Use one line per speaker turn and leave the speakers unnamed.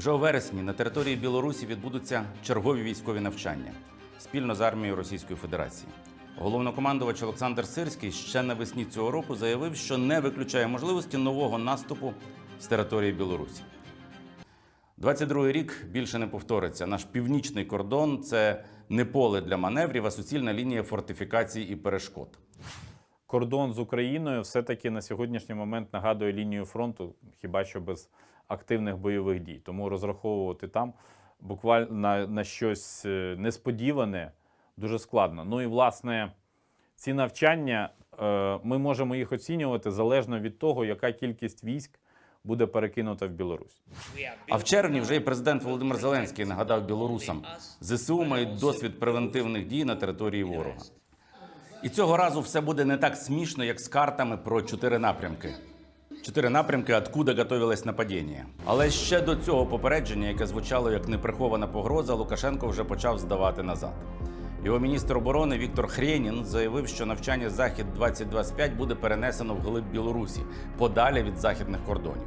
Вже у вересні на території Білорусі відбудуться чергові військові навчання спільно з армією Російської Федерації. Головнокомандувач Олександр Сирський ще навесні цього року заявив, що не виключає можливості нового наступу з території Білорусі. 22-й рік більше не повториться. Наш північний кордон це не поле для маневрів, а суцільна лінія фортифікацій і перешкод.
Кордон з Україною все-таки на сьогоднішній момент нагадує лінію фронту, хіба що без активних бойових дій. Тому розраховувати там буквально на, на щось е, несподіване дуже складно. Ну і власне ці навчання е, ми можемо їх оцінювати залежно від того, яка кількість військ буде перекинута в Білорусь.
А в червні вже і президент Володимир Зеленський нагадав білорусам: ЗСУ мають досвід превентивних дій на території ворога. І цього разу все буде не так смішно, як з картами про чотири напрямки. Чотири напрямки, откуда готовилось нападіння. Але ще до цього попередження, яке звучало як неприхована погроза, Лукашенко вже почав здавати назад. Його міністр оборони Віктор Хрєнін заявив, що навчання Захід 2025 буде перенесено в глиб Білорусі, подалі від західних кордонів.